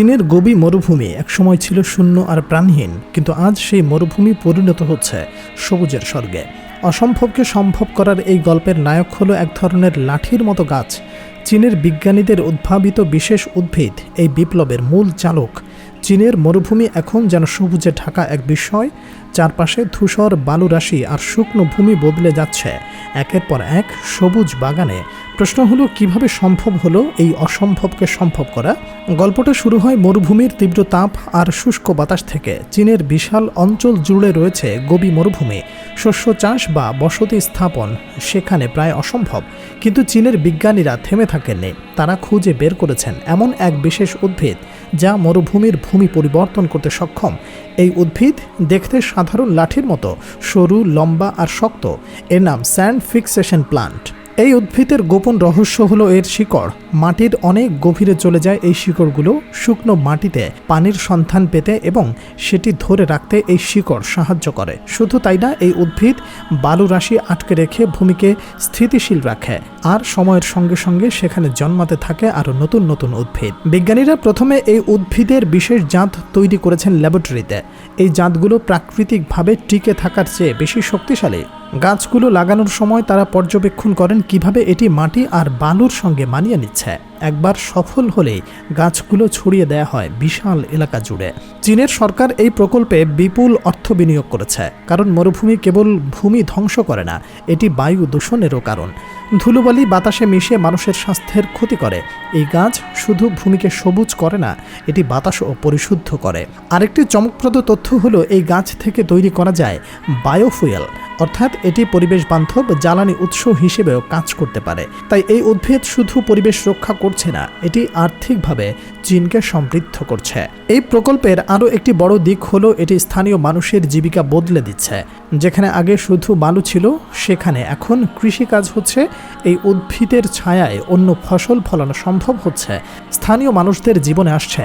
চীনের গবি মরুভূমি একসময় ছিল শূন্য আর প্রাণহীন, কিন্তু আজ সেই মরুভূমি পরিণত হচ্ছে সবুজের স্বর্গে। অসম্ভবকে সম্ভব করার এই গল্পের নায়ক হলো এক ধরনের লাঠির মতো গাছ। চীনের বিজ্ঞানীদের উদ্ভাবিত বিশেষ উদ্ভিদ, এই বিপ্লবের মূল চালক। চীনের মরুভূমি এখন যেন সবুজে ঢাকা এক বিস্ময় চারপাশে ধূসর বালুরাশি আর শুকনো ভূমি বদলে যাচ্ছে। একের পর এক সবুজ বাগানে প্রশ্ন হলো, কীভাবে সম্ভব হলো এই অসম্ভবকে সম্ভব করা? গল্পটা শুরু হয় মরুভূমির তীব্র তাপ আর শুষ্ক বাতাস থেকে। চীনের বিশাল অঞ্চল জুড়ে রয়েছে গবি মরুভূমি। শস্য চাষ বা বসতি স্থাপন সেখানে প্রায় অসম্ভব। কিন্তু চীনের বিজ্ঞানীরা থেমে থাকেননি। তারা খুঁজে বের করেছেন এমন এক বিশেষ উদ্ভিদ যা মরুভূমির ভূমি পরিবর্তন করতে সক্ষম। এই উদ্ভিদ দেখতে সাধারণ লাঠির মতো, সরু, লম্বা আর শক্ত। এর নাম স্যান্ড ফিক্সেশন প্লান্ট। এই উদ্ভিদের গোপন রহস্য হলো এর শিকড়। মাটির অনেক গভীরে চলে যায় এই শিকড়গুলো শুকনো মাটিতে পানির সন্ধান পেতে এবং সেটি ধরে রাখতে এই শিকড় সাহায্য করে। শুধু তাই না, এই উদ্ভিদ বালু রাশি আটকে রেখে ভূমিকে স্থিতিশীল রাখে। আর সময়ের সঙ্গে সঙ্গে সেখানে জন্মাতে থাকে আরও নতুন নতুন উদ্ভিদ। বিজ্ঞানীরা প্রথমে এই উদ্ভিদের বিশেষ জাত তৈরি করেছেন ল্যাবরেটরিতে। এই জাতগুলো প্রাকৃতিকভাবে টিকে থাকার চেয়ে বেশি শক্তিশালী। গাছগুলো লাগানোর সময় তারা পর্যবেক্ষণ করেন কীভাবে এটি মাটি আর বালুর সঙ্গে মানিয়ে নিচ্ছে। একবার সফল হলেই গাছগুলো ছড়িয়ে দেয়া হয় বিশাল এলাকা জুড়ে। চীনের সরকার এই প্রকল্পে বিপুল অর্থ বিনিয়োগ করেছে, কারণ মরুভূমি কেবল ভূমি ধ্বংস করে না, এটি বায়ু দূষণেরও কারণ। ধুলোবালি বাতাসে মিশে মানুষের স্বাস্থ্যের ক্ষতি করে। এই গাছ শুধু ভূমিকে সবুজ করে না, এটি বাতাসও পরিশুদ্ধ করে। আরেকটি চমকপ্রদ তথ্য হলো, এই গাছ থেকে তৈরি করা যায় বায়োফুয়েল অর্থাৎ এটি পরিবেশ বান্ধব জ্বালানি উৎস হিসেবেও কাজ করতে পারে। তাই এই উদ্ভিদ শুধু পরিবেশ রক্ষা করছে না, এটি আর্থিকভাবে চীনকে সমৃদ্ধ করছে। এই প্রকল্পের আরও একটি বড় দিক হলো এটি স্থানীয় মানুষের জীবিকা বদলে দিচ্ছে। যেখানে আগে শুধু বালু ছিল, সেখানে এখন কৃষিকাজ হচ্ছে। এই উদ্ভিদের ছায়ায় অন্য ফসল ফলানো সম্ভব হচ্ছে। স্থানীয় মানুষদের জীবনে আসছে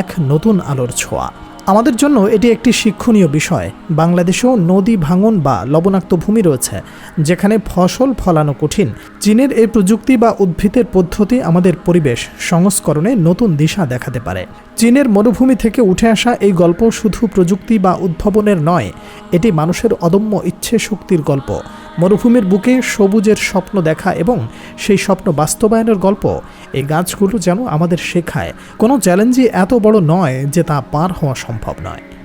এক নতুন আলোর ছোঁয়া। আমাদের জন্য এটি একটি শিক্ষণীয় বিষয়। বাংলাদেশেও নদী ভাঙন বা লবণাক্ত ভূমি রয়েছে, যেখানে ফসল ফলানো কঠিন। চীনের এই প্রযুক্তি বা উদ্ভিদের পদ্ধতি আমাদের পরিবেশ সংস্করণে নতুন দিশা দেখাতে পারে। চীনের মরুভূমি থেকে উঠে আসা এই গল্প শুধু প্রযুক্তি বা উদ্ভাবনের নয়, এটি মানুষের অদম্য ইচ্ছে শক্তির গল্প। মরুভূমির বুকে সবুজের স্বপ্ন দেখা এবং সেই স্বপ্ন বাস্তবায়নের গল্প এই গাছগুলো যেন আমাদের শেখায়। কোনো চ্যালেঞ্জই এত বড় নয় যে তা পার হওয়া সম্ভব নয়।